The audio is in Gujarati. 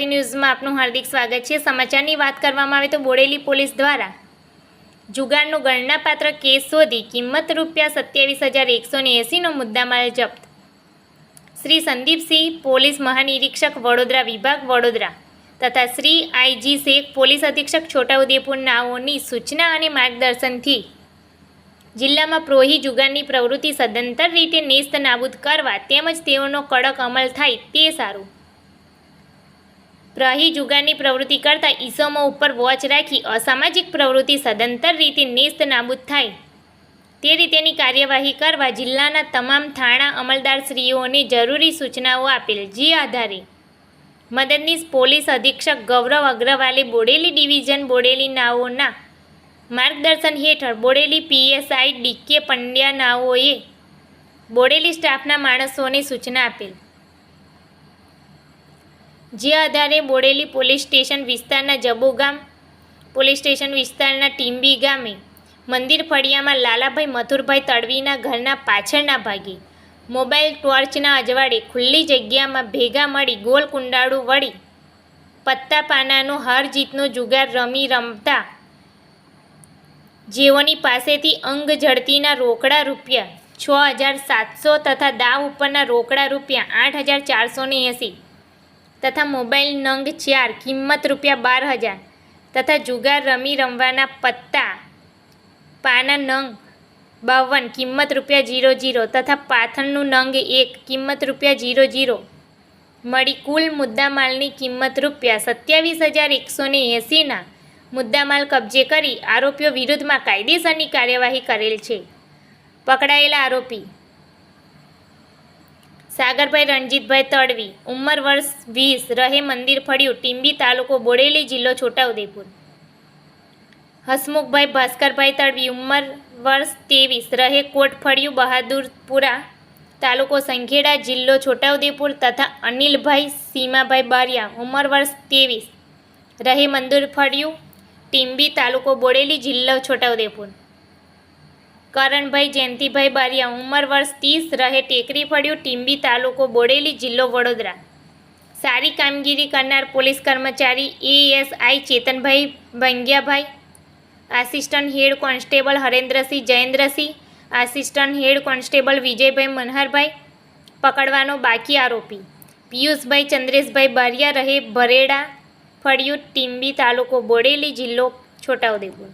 ગુજરાતી ન્યૂઝમાં આપનું હાર્દિક સ્વાગત છે. સમાચારની વાત કરવામાં આવે તો બોડેલી પોલીસ દ્વારા જુગારનો ગણનાપાત્ર કેસ શોધી કિંમત રૂપિયા સત્યાવીસ હજાર એકસો ને એંસીનો મુદ્દામાલ જપ્ત. શ્રી સંદીપસિંહ, પોલીસ મહાનિરીક્ષક વડોદરા વિભાગ વડોદરા તથા શ્રી આઈજી શેખ, પોલીસ અધિક્ષક છોટાઉદેપુર નાઓની સૂચના અને માર્ગદર્શનથી જિલ્લામાં પ્રોહી જુગારની પ્રવૃત્તિ સદંતર રીતે નેસ્ત નાબૂદ કરવા તેમજ તેઓનો કડક અમલ થાય તે સારું. પ્રહી જુગારની પ્રવૃત્તિ કરતા ઈસમો ઉપર વોચ રાખી અસામાજિક પ્રવૃત્તિ સદંતર રીતે નેસ્ત નાબૂદ થાય. તે રીતેની કાર્યવાહી કરવા જિલ્લાના તમામ થાણા અમલદારશ્રીઓને જરૂરી સૂચનાઓ આપેલ જે આધારે મદદનીશ પોલીસ અધિક્ષક ગૌરવ અગ્રવાલે બોડેલી ડિવિઝન બોડેલી નાઓના માર્ગદર્શન હેઠળ Bodeli PSI D K Pandya નાઓએ Bodeli સ્ટાફના માણસોને સૂચના આપેલ. જે આધારે બોડેલી પોલીસ સ્ટેશન વિસ્તારના જબો ગામ, પોલીસ સ્ટેશન વિસ્તારના ટીંબી ગામે, મંદિર ફળિયામાં લાલાભાઈ મથુરભાઈ તડવીના ઘરના પાછળના ભાગે, મોબાઈલ ટોર્ચના અજવાળે ખુલ્લી જગ્યામાં ભેગા મળી ગોલ કુંડાળું વળી પત્તા પાનાનો હાર જીતનો જુગાર રમી રમતા જેઓની પાસેથી અંગ ઝડતીના રોકડા રૂપિયા છ હજાર સાતસો તથા દાવ ઉપરના રોકડા રૂપિયા આઠ હજાર ચારસો એંસી તથા મોબાઈલ નંગ ચાર, કિંમત રૂપિયા બાર હજાર તથા જુગાર રમી રમવાના પત્તા, પાના નંગ બાવન, કિંમત રૂપિયા જીરો જીરો તથા પાથણનું નંગ એક, કિંમત રૂપિયા જીરો જીરો. મળી કુલ મુદ્દામાલની કિંમત રૂપિયા સત્યાવીસ હજાર એકસો ને એંસીના મુદ્દામાલ કબજે કરી આરોપીઓ વિરુદ્ધમાં કાયદેસરની કાર્યવાહી કરેલ છે. પકડાયેલા આરોપી સાગરભાઈ રણજીતભાઈ તડવી, ઉંમર વર્ષ વીસ, રહે મંદિર ફળ્યું, ટીંબી તાલુકો બોડેલી જિલ્લો છોટાઉદેપુર. હસમુખભાઈ ભાસ્કરભાઈ તડવી, ઉંમર વર્ષ ત્રેવીસ, રહે કોટ ફળ્યું, બહાદુરપુરા તાલુકો સંખેડા જિલ્લો છોટાઉદેપુર તથા અનિલભાઈ સીમાભાઈ બારિયા, ઉંમર વર્ષ ત્રેવીસ, રહે મંદિર ફળ્યું, ટીંબી તાલુકો બોડેલી જિલ્લો છોટાઉદેપુર. કરણભાઈ જયંતિભાઈ બારિયા ઉંમર વર્ષ ત્રીસ રહે ટેકરી ફળ્યું, ટીંબી તાલુકો બોડેલી જિલ્લો વડોદરા. સારી કામગીરી કરનાર પોલીસ કર્મચારી ASI Chetanbhai Bhangyabhai, assistant head constable Harendrasinh Jayendrasinh, assistant head constable Vijaybhai Manharbhai પકડવાનો બાકી આરોપી. પિયુષભાઈ ચંદ્રેશભાઈ બારિયા રહે ભરેડા ફળિયું, ટીંબી તાલુકો બોડેલી જિલ્લો છોટાઉદેપુર.